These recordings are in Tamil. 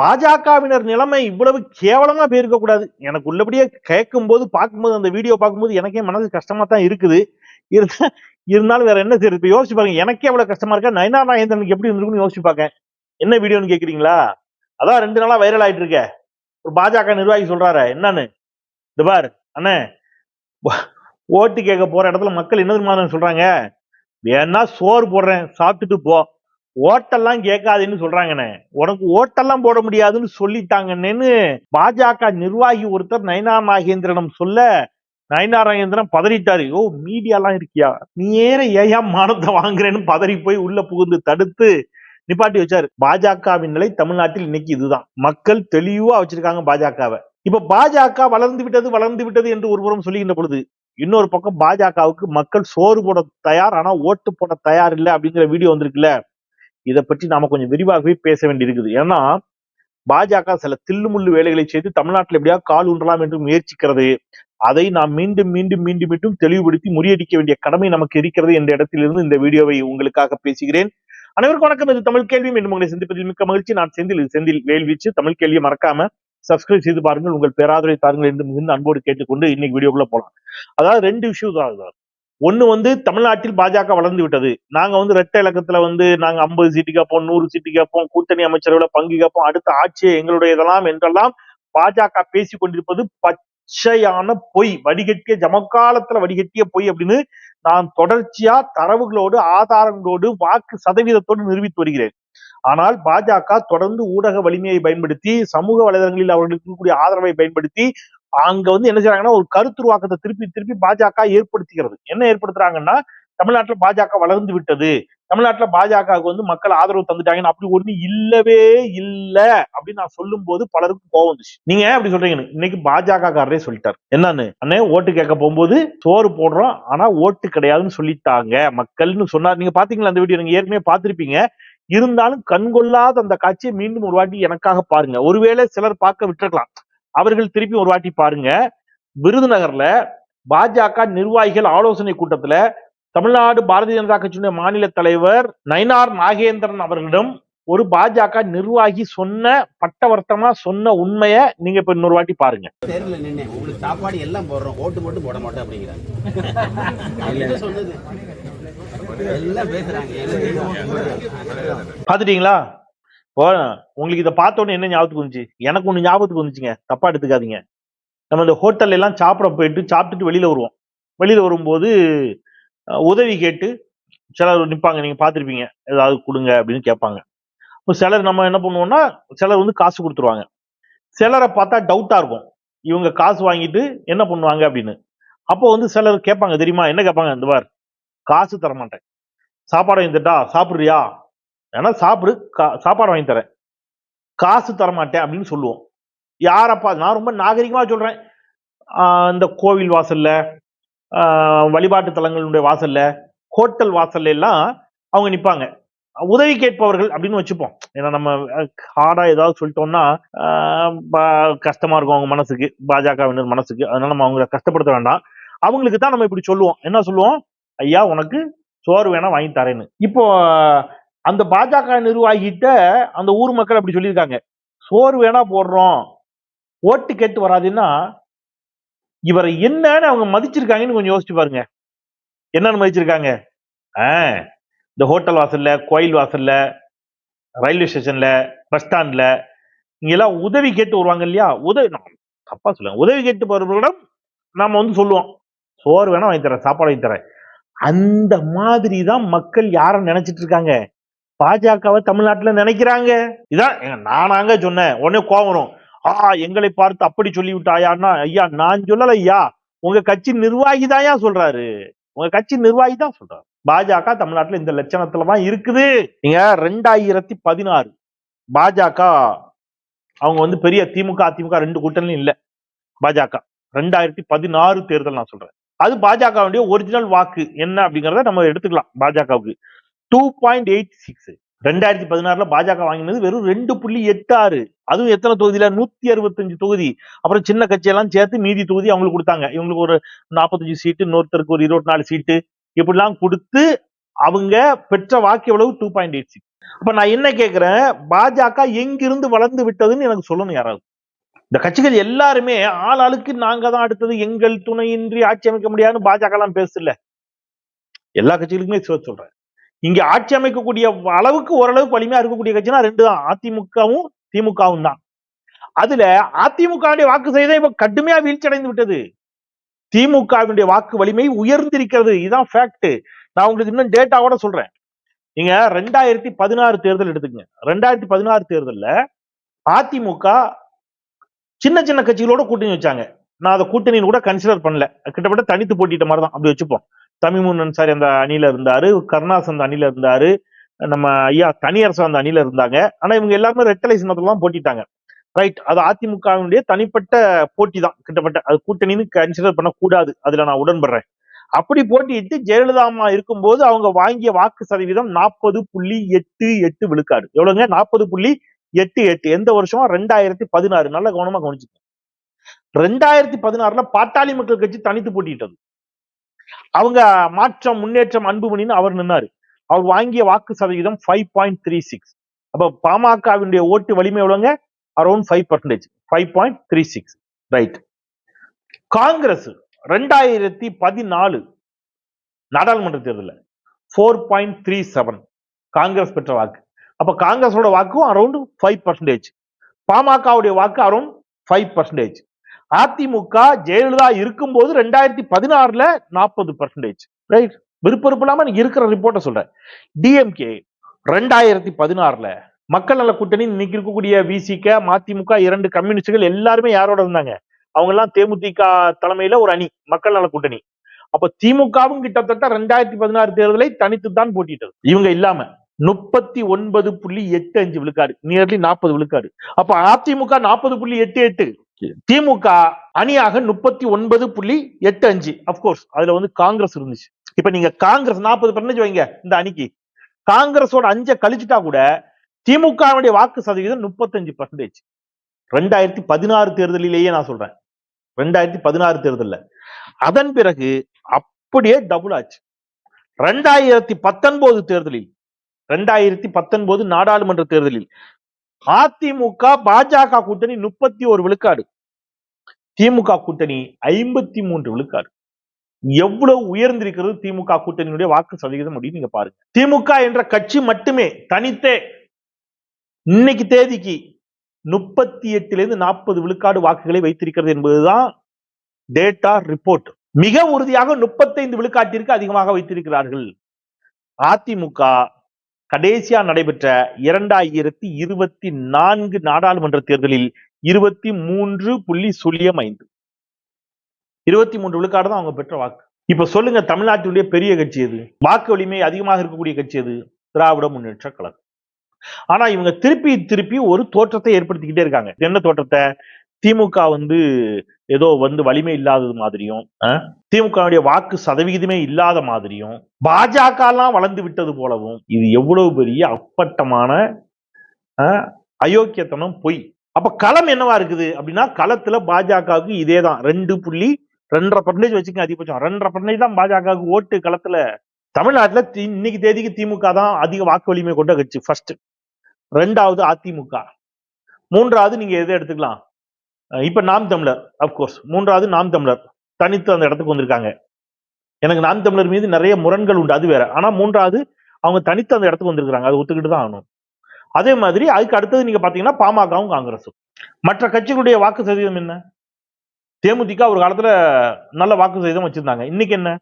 பாஜகவினர் நிலைமை இவ்வளவு கேவலமா போயிருக்க கூடாது. எனக்கு உள்ளபடியே கேட்கும் போது பார்க்கும்போது அந்த வீடியோ பார்க்கும்போது எனக்கே மனது கஷ்டமா தான் இருக்குது இருந்தாலும் வேற என்ன சரி இப்ப யோசிச்சு பாருங்க எனக்கே அவ்வளவு கஷ்டமா இருக்கா? நயனா நாயந்திரனுக்கு எப்படி இருந்திருக்குன்னு யோசிச்சு பாக்க என்ன வீடியோன்னு கேக்குறீங்களா அதான் ரெண்டு நாளா வைரல் ஆயிட்டு இருக்க. ஒரு பாஜக நிர்வாகி சொல்றாரு என்னன்னு? இந்த பார் அண்ணே. ஓட்டு கேட்க போற இடத்துல மக்கள் என்ன தெரியுமா சொல்றாங்க? வேணா சோறு போடுறேன் சாப்பிட்டுட்டு போ. ஓட்டெல்லாம் கேட்காதுன்னு சொல்றாங்கண்ணே. உனக்கு ஓட்டெல்லாம் போட முடியாதுன்னு சொல்லிட்டாங்கன்னு பாஜக நிர்வாகி ஒருத்தர் நயனா நாகேந்திரனம் சொல்ல நயனா நாகேந்திரன் பதறிட்டாரு. ஓ மீடியாலாம் இருக்கியா? நீ ஏற ஏயா மானத்தை வாங்குறேன்னு பதறி போய் உள்ள புகுந்து தடுத்து நிப்பாட்டி வச்சாரு. பாஜகவின் நிலை தமிழ்நாட்டில் இன்னைக்கு இதுதான். மக்கள் தெளிவா வச்சிருக்காங்க பாஜகவை. இப்ப பாஜக வளர்ந்து விட்டது வளர்ந்து விட்டது என்று ஒருபுறம் சொல்லுகின்ற பொழுது இன்னொரு பக்கம் பாஜகவுக்கு மக்கள் சோறு போட தயார் ஆனா ஓட்டு போட தயார் இல்லை அப்படிங்கிற வீடியோ வந்திருக்குல்ல. இதை பற்றி நாம கொஞ்சம் விரிவாகவே பேச வேண்டியிருக்குது. ஏன்னா பாஜக சில தில்லுமுள்ளு வேலைகளை செய்து தமிழ்நாட்டில் எப்படியா கால் உண்டலாம் என்று முயற்சிக்கிறது. அதை நாம் மீண்டும் மீண்டும் மீண்டும் மீண்டும் தெளிவுபடுத்தி முறியடிக்க வேண்டிய கடமை நமக்கு இருக்கிறது என்ற இடத்திலிருந்து இந்த வீடியோவை உங்களுக்காக பேசுகிறேன். அனைவருக்கும் வணக்கம். இது தமிழ் கேள்வி. மீண்டும் உங்களை சந்திப்பதில் மிக்க மகிழ்ச்சி. நான் செந்தில். இது செந்தில் வேல்வீச்சு. தமிழ் கேள்வியை மறக்காம சப்ஸ்கிரைப் செய்து பாருங்கள். உங்கள் பேராதரவை தாருங்கள் என்று மிகுந்த அன்போடு கேட்டுக்கொண்டு இன்னைக்கு வீடியோக்குள்ள போலாம். அதாவது ரெண்டு விஷயம் தான் ஒன்று ஒண்ணு வந்து தமிழ்நாட்டில் பாஜக வளர்ந்து விட்டது. நாங்க வந்து ரெட்டை இலக்கத்துல வந்து நாங்க ஐம்பது சீட்டு கேட்போம் நூறு சீட்டு கேட்போம் கூட்டணி அமைச்சரவையில பங்கு கேட்போம் அடுத்த ஆட்சியை எங்களுடையதெல்லாம் என்றெல்லாம் பாஜக பேசி கொண்டிருப்பது பச்சையான பொய். வடிகட்டிய ஜமக்காலத்துல வடிகட்டிய பொய் அப்படின்னு நான் தொடர்ச்சியா தரவுகளோடு ஆதாரங்களோடு வாக்கு சதவீதத்தோடு நிரூபித்து வருகிறேன். ஆனால் பாஜக தொடர்ந்து ஊடக வலிமையை பயன்படுத்தி சமூக வலைதளங்களில் அவர்களுக்கு இருக்கக்கூடிய ஆதரவை பயன்படுத்தி அங்க வந்து என்ன செய்யறாங்கன்னா ஒரு கருத்துருவாக்கத்தை திருப்பி திருப்பி பாஜக ஏற்படுத்துகிறது என்ன ஏற்படுத்துறாங்கன்னா தமிழ்நாட்டுல பாஜக வளர்ந்து விட்டது. தமிழ்நாட்டுல பாஜகவுக்கு வந்து மக்கள் ஆதரவு தந்துட்டாங்கன்னு அப்படி ஒண்ணு இல்லவே இல்லை அப்படின்னு நான் சொல்லும் போது பலருக்கும் கோவம் வந்துச்சு. நீங்க ஏன் அப்படி சொல்றீங்கன்னு? இன்னைக்கு பாஜக காரரே சொல்லிட்டார். என்னன்னு? அண்ணே ஓட்டு கேட்க போகும்போது சோறு போடுறோம் ஆனா ஓட்டு கிடையாதுன்னு சொல்லிட்டாங்க மக்கள்னு சொன்னார். நீங்க பாத்தீங்களா அந்த வீடியோ? நீங்க ஏற்கனவே பாத்திருப்பீங்க. இருந்தாலும் கண்கொள்ளாத அந்த காட்சியை மீண்டும் ஒரு வாட்டி எனக்காக பாருங்க. ஒருவேளை சிலர் பார்க்க விட்டுருக்கலாம். அவர்கள் திருப்பி ஒரு வாட்டி பாருங்க. விருதுநகர்ல பாஜக நிர்வாகிகள் ஆலோசனை கூட்டத்துல தமிழ்நாடு பாரதிய ஜனதா கட்சியினுடைய மாநில தலைவர் நயினார் நாகேந்திரன் அவர்களிடம் ஒரு பாஜக நிர்வாகி சொன்ன பட்டவர்த்தமா சொன்ன உண்மையை நீங்க இப்ப இன்னொரு வாட்டி பாருங்க. தேர்தலில் நின்று உங்களுக்கு சாப்பாடு எல்லாம் போடுறோம் ஓட்டு மட்டும் போட மாட்டோம் அப்படிங்கிறாங்க பாத்துட்டீங்களா இப்போ உங்களுக்கு இதை பார்த்தோன்னே என்ன ஞாபகத்துக்கு வந்துச்சு? எனக்கு ஒன்று ஞாபகத்துக்கு வந்துச்சுங்க. தப்பா எடுத்துக்காதீங்க. நம்ம இந்த ஹோட்டல்ல எல்லாம் சாப்பிட போயிட்டு சாப்பிட்டுட்டு வெளியில வருவோம். வெளியில வரும்போது உதவி கேட்டு சிலர் நிற்பாங்க நீங்க பார்த்துருப்பீங்க. ஏதாவது கொடுங்க அப்படின்னு கேட்பாங்க. இப்போ சிலர் நம்ம என்ன பண்ணுவோம்னா சிலர் வந்து காசு கொடுத்துருவாங்க. சிலரை பார்த்தா டவுட்டா இருக்கும். இவங்க காசு வாங்கிட்டு என்ன பண்ணுவாங்க அப்படின்னு. அப்போ வந்து சிலர் கேட்பாங்க தெரியுமா? என்ன கேட்பாங்க? இந்த பார் காசு தர மாட்டேன் சாப்பாடு வாங்கி சாப்பிட்றியா? ஏன்னா சாப்பிடு கா- சாப்பாடு வாங்கி தரேன். காசு தரமாட்டேன் அப்படின்னு சொல்லுவோம். யாரப்பா நான் ரொம்ப நாகரிகமா சொல்றேன். இந்த கோவில் வாசல்ல வழிபாட்டு தலங்களுடைய வாசல்ல ஹோட்டல் வாசல்ல எல்லாம் அவங்க நிற்பாங்க உதவி கேட்பவர்கள் அப்படின்னு வச்சுப்போம். ஏன்னா நம்ம ஹார்டாக ஏதாவது சொல்லிட்டோம்னா கஷ்டமாக கஷ்டமா இருக்கும் அவங்க மனசுக்கு பாஜகவினர் மனசுக்கு. அதனால நம்ம அவங்களை கஷ்டப்படுத்த வேண்டாம். அவங்களுக்கு தான் நம்ம இப்படி சொல்லுவோம். என்ன சொல்லுவோம்? ஐயா உனக்கு சோறு வேணா வாங்கி தரேன்னு. இப்போ அந்த பாஜக நிர்வாகிகிட்ட அந்த ஊர் மக்கள் அப்படி சொல்லியிருக்காங்க. சோறு வேணா போடுறோம். ஓட்டு கேட்டு வராதுன்னா இவரை என்னன்னு அவங்க மதிச்சிருக்காங்கன்னு கொஞ்சம் யோசிச்சு பாருங்க. என்னன்னு மதிச்சிருக்காங்க? ஆ, இந்த ஹோட்டல் வாசல்ல கோயில் வாசல்ல ரயில்வே ஸ்டேஷன்ல பஸ் ஸ்டாண்ட்ல இங்கெல்லாம் உதவி கேட்டு வருவாங்க இல்லையா? உதவி தப்பா சொல்லுங்க உதவி கேட்டு போறவர்களிடம் நாம வந்து சொல்லுவோம். சோறு வேணா வாங்கி தரேன் சாப்பாடு வாங்கி தரேன். அந்த மாதிரி தான் மக்கள் யாரை நினைச்சிட்டு இருக்காங்க? பாஜகவை தமிழ்நாட்டுல நினைக்கிறாங்க. இதான் நானாங்க சொன்னேன். உடனே கோவரும் ஆ எங்களை பார்த்து அப்படி சொல்லி விட்டாயான்னா ஐயா நான் சொல்லல ஐயா. உங்க கட்சி நிர்வாகி தான் சொல்றாரு. உங்க கட்சி நிர்வாகி தான் சொல்றாரு. பாஜக தமிழ்நாட்டுல இந்த லட்சணத்துல தான் இருக்குது. நீங்க ரெண்டாயிரத்தி பதினாறு பாஜக அவங்க வந்து பெரிய திமுக அதிமுக ரெண்டு கூட்டணியும் இல்லை. பாஜக ரெண்டாயிரத்தி பதினாறு தேர்தல் நான் சொல்றேன். அது பாஜகவுடைய ஒரிஜினல் வாக்கு. என்ன அப்படிங்கிறத நம்ம எடுத்துக்கலாம் பாஜகவுக்கு. டூ பாயிண்ட் எயிட் சிக்ஸ் ரெண்டாயிரத்தி பதினாறுல பாஜக வாங்கினது வெறும் ரெண்டு புள்ளி எட்டு ஆறு. அதுவும் எத்தனை தொகுதியில? நூத்தி அறுபத்தஞ்சு தொகுதி. அப்புறம் சின்ன கட்சியெல்லாம் சேர்த்து மீதி தொகுதி அவங்களுக்கு கொடுத்தாங்க. இவங்களுக்கு ஒரு நாற்பத்தஞ்சு சீட்டு இன்னொருத்தருக்கு ஒரு இருபத்தி நாலு சீட்டு. இப்படிலாம் கொடுத்து அவங்க பெற்ற வாக்கு எவ்வளவு? டூ பாயிண்ட் எயிட் சிக்ஸ் அப்ப நான் என்ன கேட்கிறேன் பாஜக எங்கிருந்து வளர்ந்து விட்டதுன்னு எனக்கு சொல்லணும் யாராவது. இந்த கட்சிகள் எல்லாருமே ஆள் ஆளுக்கு நாங்க தான் அடுத்தது. எங்கள் துணையின்றி ஆட்சி அமைக்க முடியாதுன்னு பாஜக எல்லாம் பேசல. எல்லா கட்சிகளுக்குமே சொல்றேன். இங்க ஆட்சி அமைக்கக்கூடிய அளவுக்கு ஓரளவுக்கு வலிமையா இருக்கக்கூடிய கட்சினா ரெண்டு தான் அதிமுகவும் திமுகவும் தான். அதுல அதிமுக வாக்கு செய்த இப்ப கடுமையா வீழ்ச்சி அடைந்து விட்டது. திமுகவினுடைய வாக்கு வலிமை உயர்ந்திருக்கிறது. இதுதான் ஃபேக்ட் நான் உங்களுக்கு இன்னும் டேட்டாவோட சொல்றேன். நீங்க ரெண்டாயிரத்தி பதினாறு தேர்தல் எடுத்துக்கங்க. ரெண்டாயிரத்தி பதினாறு தேர்தல்ல அதிமுக சின்ன சின்ன கட்சிகளோட கூட்டணி வச்சாங்க. நான் அதை கூட்டணின்னு கூட கன்சிடர் பண்ணல. கிட்டத்தட்ட தனித்து போட்டிட்ட மாதிரி தான் அப்படி வச்சுப்போம். தமிமுன் அன்சாரி அந்த அணியில இருந்தாரு கருணாஸ் அந்த அணியில இருந்தாரு நம்ம ஐயா தனியரசு அந்த அணியில இருந்தாங்க. ஆனா இவங்க எல்லாருமே ரெட்டலை சின்னத்துல போட்டிட்டாங்க. ரைட் அது அதிமுகவினுடைய தனிப்பட்ட போட்டி தான். கிட்டத்தட்ட அது கூட்டணின்னு கன்சிடர் பண்ணக்கூடாது. அதுல நான் உடன்படுறேன். அப்படி போட்டியிட்டு ஜெயலலிதா அம்மா இருக்கும்போது அவங்க வாங்கிய வாக்கு சதவீதம் நாற்பது புள்ளி எட்டு எட்டு விழுக்காடு. எவ்வளவுங்க? நாற்பது புள்ளி எட்டு எட்டு. எந்த வருஷம்? ரெண்டாயிரத்தி பதினாறு. நல்ல கவனமா கவனிச்சுக்கோங்க. ரெண்டாயிரத்தி பதினாறுல பாட்டாளி மக்கள் கட்சி தனித்து போட்டிட்டது அவங்க மாற்றம் முன்னேற்றம் அன்புமணின்னு அவர் நின்னாரு. அவர் வாங்கிய வாக்கு சதவீதம் ஃபைவ் பாயிண்ட் த்ரீ சிக்ஸ் அப்ப பாமகவினுடைய ஓட்டு வலிமை எவ்வளோங்க? Around five percentage five point three six right Congress ரெண்டாயிரத்தி பதினாலு நாடாளுமன்ற தேர்தலில் four point three seven Congress பெற்ற வாக்கு. அப்போ காங்கிரஸோட வாக்கும் அரௌண்ட் ஃபைவ் பர்சன்டேஜ் பாமகவுடைய வாக்கு around five percentage AIADMK Jayalalithaa இருக்கும்போது ரெண்டாயிரத்தி பதினாறுல நாற்பது பர்சன்டேஜ் ரைட் விருப்பம் இல்லாம நீங்க இருக்கிற ரிப்போர்ட்டை சொல்றேன் டிஎம்கே ரெண்டாயிரத்தி பதினாறுல மக்கள் நல கூட்டணி இன்னைக்கு இருக்கக்கூடிய விசிக மதிமுக இரண்டு கம்யூனிஸ்டுகள் எல்லாருமே யாரோட இருந்தாங்க? அவங்க எல்லாம் தேமுதிக தலைமையில ஒரு அணி மக்கள் நல கூட்டணி. அப்ப திமுகவும் கிட்டத்தட்ட ரெண்டாயிரத்தி பதினாறு தேர்தலை தனித்து தான் போட்டிட்டது. இவங்க இல்லாம முப்பத்தி ஒன்பது புள்ளி எட்டு அஞ்சு விழுக்காடு நியர்லி நாற்பது விழுக்காடு. அப்ப அதிமுக நாற்பது புள்ளி எட்டு எட்டு. திமுக அணியாக முப்பத்தி ஒன்பது புள்ளி எட்டு அஞ்சு. அப்கோர்ஸ் அதுல வந்து காங்கிரஸ் இருந்துச்சு. இப்ப நீங்க காங்கிரஸ் நாற்பது பர்சன்டேஜ் வைங்க இந்த அணிக்கு. காங்கிரஸோட அஞ்ச கழிச்சுட்டா கூட திமுகவுடைய வாக்கு சதவீதம் முப்பத்தஞ்சு பர்சன்டேஜ் ரெண்டாயிரத்தி பதினாறு தேர்தலிலேயே நான் சொல்றேன். ரெண்டாயிரத்தி பதினாறு தேர்தலில். அதன் பிறகு அப்படியே டபுள் ஆச்சு. ரெண்டாயிரத்தி பத்தொன்பது தேர்தலில் ரெண்டாயிரத்தி பத்தொன்பது நாடாளுமன்ற தேர்தலில் அதிமுக பாஜக கூட்டணி முப்பத்தி ஒரு விழுக்காடு. திமுக கூட்டணி ஐம்பத்தி மூன்று விழுக்காடு. எவ்வளவு உயர்ந்திருக்கிறது திமுக கூட்டணியுடைய வாக்கு சதவீதம் அப்படின்னு நீங்க பாருங்க. திமுக என்ற கட்சி மட்டுமே தனித்தே இன்னைக்கு தேதிக்கு முப்பத்தி எட்டுல இருந்து நாற்பது விழுக்காடு வாக்குகளை வைத்திருக்கிறது என்பதுதான் டேட்டா ரிப்போர்ட் மிக உறுதியாக முப்பத்தைந்து விழுக்காட்டிற்கு அதிகமாக வைத்திருக்கிறார்கள். அதிமுக கடைசியா நடைபெற்ற இரண்டாயிரத்தி இருபத்தி நான்கு நாடாளுமன்ற தேர்தலில் இருபத்தி மூன்று புள்ளி சுழியம் ஐந்து. இருபத்தி மூன்று விழுக்காடு தான் அவங்க பெற்ற வாக்கு. இப்ப சொல்லுங்க தமிழ்நாட்டினுடைய பெரிய கட்சி எது? வாக்கு வலிமை அதிகமாக இருக்கக்கூடிய கட்சி எது? திராவிட முன்னேற்ற கழகம். ஆனா இவங்க திருப்பி திருப்பி ஒரு தோற்றத்தை ஏற்படுத்திக்கிட்டே இருக்காங்க. என்ன தோற்றத்தை? திமுக வந்து ஏதோ வந்து வலிமை இல்லாதது மாதிரியும் திமுகவுடைய வாக்கு சதவிகிதமே இல்லாத மாதிரியும் பாஜக எல்லாம் வளர்ந்து விட்டது போலவும் இது எவ்வளவு பெரிய அப்பட்டமான அஹ், அயோக்கியத்தனம் பொய். அப்ப களம் என்னவா இருக்குது அப்படின்னா களத்துல பாஜகவுக்கு இதே தான் ரெண்டு புள்ளி ரெண்டரை பர்சன்டேஜ் வச்சுக்க அதிகபட்சம். ரெண்டரை பர்சன்டேஜ் தான் பாஜகவுக்கு ஓட்டு களத்துல. தமிழ்நாட்டுல தி- இன்னைக்கு தேதிக்கு திமுக தான் அதிக வாக்கு வலிமை கொண்ட கட்சி ஃபர்ஸ்ட் ரெண்டாவது அதிமுக. மூன்றாவது நீங்க எதை எடுத்துக்கலாம்? இப்ப நாம் தமிழர் அப்கோர்ஸ் மூன்றாவது நாம் தமிழர். தனித்து அந்த இடத்துக்கு வந்திருக்காங்க. எனக்கு நாம் தமிழர் மீது நிறைய முரண்கள் உண்டு அது வேற. ஆனா மூன்றாவது அவங்க தனித்து அந்த இடத்துக்கு வந்திருக்காங்க அதை ஒத்துக்கிட்டு தான் ஆகணும். அதே மாதிரி அதுக்கு அடுத்தது நீங்க பாத்தீங்கன்னா பாமகவும் காங்கிரஸும் மற்ற கட்சிகளுடைய வாக்கு சதவீதம் என்ன? தேமுதிக ஒரு காலத்துல நல்ல வாக்கு சதவீதம் வச்சிருந்தாங்க. இன்னைக்கு என்ன?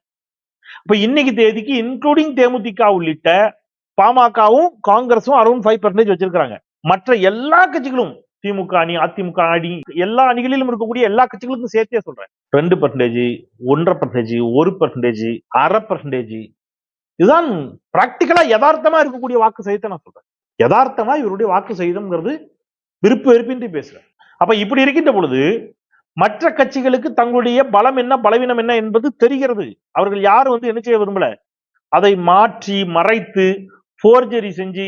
இப்ப இன்னைக்கு தேதிக்கு இன்க்ளூடிங் தேமுதிக உள்ளிட்ட பாமகவும் காங்கிரஸும் அரௌண்ட் ஃபைவ் பர்சன்டேஜ் வச்சிருக்காங்க மற்ற எல்லா கட்சிகளும் திமுக அணி அதிமுக அணி எல்லா அணிகளிலும் இருக்கக்கூடிய எல்லா கட்சிகளுக்கும் சேர்த்தே சொல்றேன். ரெண்டு பர்சன்டேஜ் ஒன்றரை பர்சன்டேஜ் ஒரு பர்சன்டேஜ் அரை பர்சன்டேஜ் இதுதான் பிராக்டிக்கலா யதார்த்தமா இருக்கக்கூடிய வாக்கு சகிதத்தை நான் சொல்றேன். யதார்த்தமா இவருடைய வாக்கு சகிதம்ங்கிறது விருப்பு வெறுப்பின்றி பேசுறேன். அப்ப இப்படி இருக்கின்ற பொழுது மற்ற கட்சிகளுக்கு தங்களுடைய பலம் என்ன பலவீனம் என்ன என்பது தெரிகிறது. அவர்கள் யாரும் வந்து என்ன செய்ய விரும்பல? அதை மாற்றி மறைத்து போர்ஜரி செஞ்சு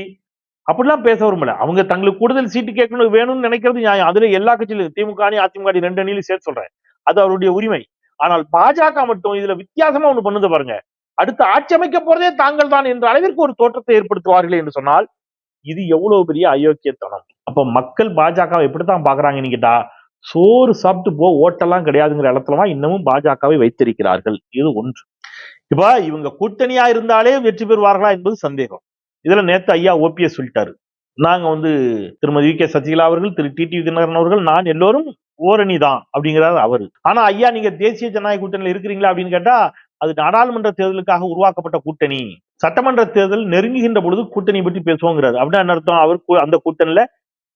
அப்படிலாம் பேச விரும்பல. அவங்க தங்களுக்கு கூடுதல் சீட்டு கேட்கணும் வேணும்னு நினைக்கிறது நியாயம். அதுல எல்லா கட்சியிலும் திமுக அணி அதிமுக அணி ரெண்டு அணியிலும் சேர்த்து சொல்றேன். அது அவருடைய உரிமை. ஆனால் பாஜக மட்டும் இதுல வித்தியாசமா ஒண்ணு பண்ணுது பாருங்க. அடுத்து ஆட்சி அமைக்க போறதே தாங்கள் தான் என்ற அளவிற்கு ஒரு தோற்றத்தை ஏற்படுத்துவார்கள் என்று சொன்னால் இது எவ்வளவு பெரிய அயோக்கியத்தனம்? அப்ப மக்கள் பாஜகவை எப்படித்தான் பாக்குறாங்கன்னு கேட்டா சோறு சாப்பிட்டு போ ஓட்டெல்லாம் கிடையாதுங்கிற இடத்துலதான் இன்னமும் பாஜகவை வைத்திருக்கிறார்கள். இது ஒன்று. இப்ப இவங்க கூட்டணியா இருந்தாலே வெற்றி பெறுவார்களா என்பது சந்தேகம். இதுல நேத்து ஐயா ஓபிஎஸ் சொல்லிட்டாரு. நாங்க வந்து திருமதி வி கே சசிகலா அவர்கள் திரு டி டி தினகரன் அவர்கள் நான் எல்லோரும் ஓரணி தான் அப்படிங்கிறாரு அவரு. ஆனா ஐயா நீங்க தேசிய ஜனநாயக கூட்டணியில இருக்கிறீங்களா அப்படின்னு கேட்டா அது நாடாளுமன்ற தேர்தலுக்காக உருவாக்கப்பட்ட கூட்டணி. சட்டமன்ற தேர்தல் நெருங்குகின்ற பொழுது கூட்டணி பற்றி பேசுவோங்கிறாரு. அப்படின்னா என்ன அர்த்தம்? அவர் அந்த கூட்டணியில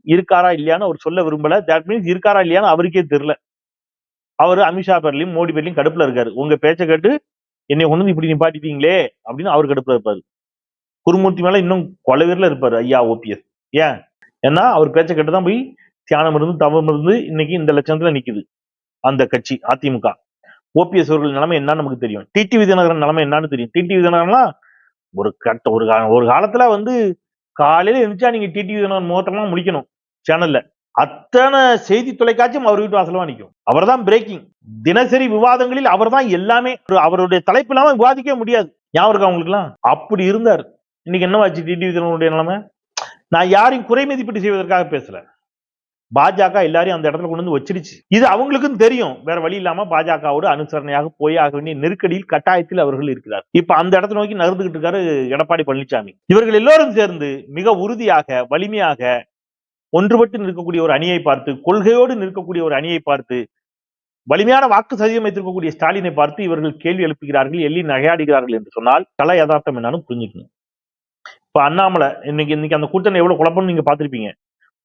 இருக்காரா இல்லையான்னு அவர் சொல்ல விரும்பல. தட் மீன்ஸ் இருக்காரா இல்லையான்னு அவருக்கே தெரியல. அவர் அமித்ஷா பேர்லையும் மோடி பேர்லையும் கடுப்புல இருக்காரு. உங்க பேச்சை கேட்டு என்னை கொண்டு வந்து இப்படி நிப்பாட்டிட்டீங்களே அப்படின்னு அவர் கடுப்புல இருப்பாரு. குருமூர்த்தி மேல இன்னும் கொலவீரில் இருப்பாரு ஐயா ஓபிஎஸ். ஏன்? ஏன்னா அவர் பேச்சை கேட்டு தான் போய் தியானம் இருந்து தவம் இருந்து இன்னைக்கு இந்த லட்சத்துல நிக்குது. அந்த கட்சி அதிமுக. ஓபிஎஸ் அவர்கள் நிலைமை என்னன்னு நமக்கு தெரியும். டிடி விஜயநகரன் நிலைமை என்னன்னு தெரியும். டிடி விஜயநகரன்லாம் ஒரு கட்ட ஒரு ஒரு காலத்துல வந்து காலையில எழுந்துச்சா நீங்க டிடி விஜயநகரன் முகத்தமா முடிக்கணும் சேனல்ல. அத்தனை செய்தி தொலைக்காட்சியும் அவர் வீட்டு வாசலமா நிற்கும் அவர்தான் பிரேக்கிங் தினசரி விவாதங்களில் அவர்தான் எல்லாமே அவருடைய தலைப்பு இல்லாம விவாதிக்க முடியாது. ஞாபகம் இருக்கா அப்படி இருந்தார். இன்னைக்கு என்னவாச்சு டிடி விஜயனுடைய நிலைமை? நான் யாரையும் குறை மதிப்பீடு செய்வதற்காக பேசல. பாஜக எல்லாரையும் அந்த இடத்துல கொண்டு வந்து வச்சிருச்சு. இது அவங்களுக்கும் தெரியும். வேற வழி இல்லாம பாஜகவோடு அனுசரணையாக போய் ஆக வேண்டிய நெருக்கடியில் கட்டாயத்தில் அவர்கள் இருக்கிறார். இப்ப அந்த இடத்தை நோக்கி நகர்ந்துகிட்டு இருக்காரு எடப்பாடி பழனிசாமி இவர்கள் எல்லோரும் சேர்ந்து மிக உறுதியாக வலிமையாக ஒன்றுபட்டு நிற்கக்கூடிய ஒரு அணியை பார்த்து கொள்கையோடு நிற்கக்கூடிய ஒரு அணியை பார்த்து வலிமையான வாக்கு சதவீதம் வைத்திருக்கக்கூடிய ஸ்டாலினை பார்த்து இவர்கள் கேள்வி எழுப்புகிறார்கள் எள்ளி நகையாடுகிறார்கள் என்று சொன்னால் கலை யதார்த்தம் என்னன்னு புரிஞ்சுக்கணும். இப்போ அண்ணாமலை இன்னைக்கு இன்னைக்கு அந்த கூட்டணி எவ்வளவு குழப்பம்னு நீங்க பாத்திருப்பீங்க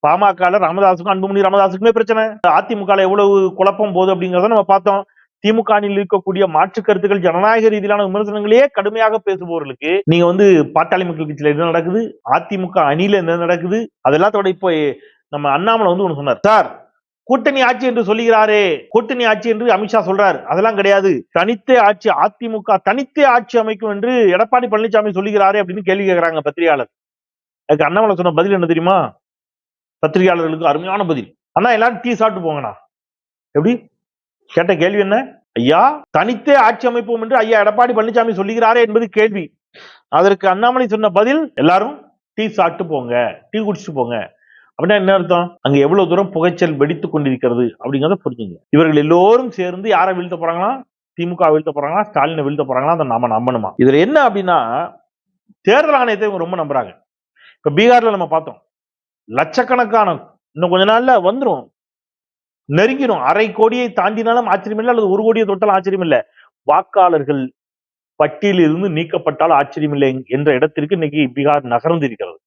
பாமகல ராமதாசுக்கும் அன்புமணி ராமதாசுக்குமே பிரச்சனை. அதிமுக எவ்வளவு குழப்பம் போகுது அப்படிங்கிறத நம்ம பார்த்தோம். திமுக அணியில் இருக்கக்கூடிய மாற்று கருத்துக்கள் ஜனநாயக ரீதியிலான விமர்சனங்களையே கடுமையாக பேசுபவர்களுக்கு நீங்க வந்து பாட்டாளி மக்கள் கட்சியில என்ன நடக்குது? அதிமுக அணியில என்ன நடக்குது? அதெல்லாத்தோட இப்போ நம்ம அண்ணாமலை வந்து ஒன்று சொன்னார். சார் கூட்டணி ஆட்சி என்று சொல்லுகிறாரே. கூட்டணி ஆட்சி என்று அமித்ஷா சொல்றார். அதெல்லாம் கிடையாது. தனித்தே ஆட்சி அதிமுக தனித்தே ஆட்சி அமைக்கும் என்று எடப்பாடி பழனிசாமி சொல்லுகிறாரே அப்படின்னு கேள்வி கேட்கிறாங்க பத்திரிகையாளர். அதுக்கு அண்ணாமலை சொன்ன பதில் என்ன தெரியுமா? பத்திரிகையாளர்களுக்கு அருமையான பதில். அண்ணா எல்லாரும் டீ சாப்பிட்டு போங்கண்ணா. எப்படி? கேட்ட கேள்வி என்ன? ஐயா தனித்தே ஆட்சி அமைப்போம் என்று ஐயா எடப்பாடி பழனிசாமி சொல்லுகிறாரே என்பது கேள்வி. அதற்கு அண்ணாமலை சொன்ன பதில் எல்லாரும் டீ சாப்பிட்டு போங்க. டீ குடிச்சிட்டு போங்க. அப்படின்னா என்ன அர்த்தம்? அங்க எவ்வளவு தூரம் புகைச்சல் வெடித்துக் கொண்டிருக்கிறது அப்படிங்கிறத புரிஞ்சுங்க. இவர்கள் எல்லோரும் சேர்ந்து யாரை வீழ்த்த போறாங்களா? திமுக வீழ்த்த போறாங்களா? ஸ்டாலினை வீழ்த்த போறாங்களா? அதை நாம நம்பணுமா? இதுல என்ன அப்படின்னா தேர்தல் ஆணையத்தை இவங்க ரொம்ப நம்புறாங்க. இப்ப பீகார்ல நம்ம பார்த்தோம். லட்சக்கணக்கான இன்னும் கொஞ்ச நாள்ல வந்துரும். நெருங்கிடும் அரை கோடியை தாண்டினாலும் ஆச்சரியம் இல்லை அல்லது ஒரு கோடியை தொட்டாலும் ஆச்சரியம் இல்லை வாக்காளர்கள் பட்டியலில் இருந்து நீக்கப்பட்டால் ஆச்சரியம் இல்லை என்ற இடத்திற்கு இன்னைக்கு பீகார் நகர்ந்திருக்கிறது.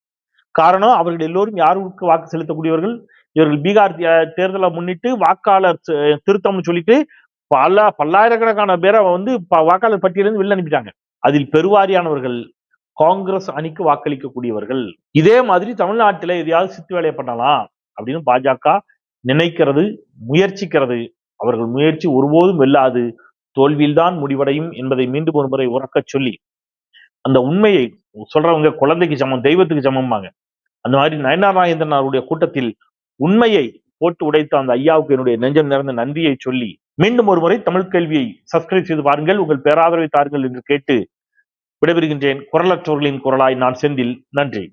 காரணம் அவர்கள் எல்லோரும் யாருக்கு வாக்கு செலுத்தக்கூடியவர்கள்? இவர்கள் பீகார் தேர்தலை முன்னிட்டு வாக்காளர் திருத்தம்னு சொல்லிட்டு பல பல்லாயிரக்கணக்கான பேரை வந்து ப- வாக்காளர் பட்டியலிருந்து வெளில அனுப்பிட்டாங்க. அதில் பெருவாரியானவர்கள் காங்கிரஸ் அணிக்கு வாக்களிக்கக்கூடியவர்கள். இதே மாதிரி தமிழ்நாட்டில எதையாவது சித்து வேலையை பண்ணலாம் அப்படின்னு பாஜக நினைக்கிறது முயற்சிக்கிறது. அவர்கள் முயற்சி ஒருபோதும் வெல்லாது. தோல்வியில்தான் முடிவடையும் என்பதை மீண்டும் ஒரு முறை உறக்கச் சொல்லி அந்த உண்மையை சொல்றவங்க குழந்தைக்கு சமம் தெய்வத்துக்கு சமம்பாங்க. அந்த மாதிரி நயனார் நாகேந்திரன் அவருடைய கூட்டத்தில் உண்மையை போட்டு உடைத்த அந்த ஐயாவுக்கு என்னுடைய நெஞ்சம் நிறைந்த நன்றியை சொல்லி மீண்டும் ஒரு முறை தமிழ் கேள்வியை சப்ஸ்கிரைப் செய்து பாருங்கள். உங்கள் பேராதரவை தாருங்கள் என்று கேட்டு விடைபெறுகின்றேன். குரலற்றவர்களின் குரலாய் நான் செந்தில். நன்றி.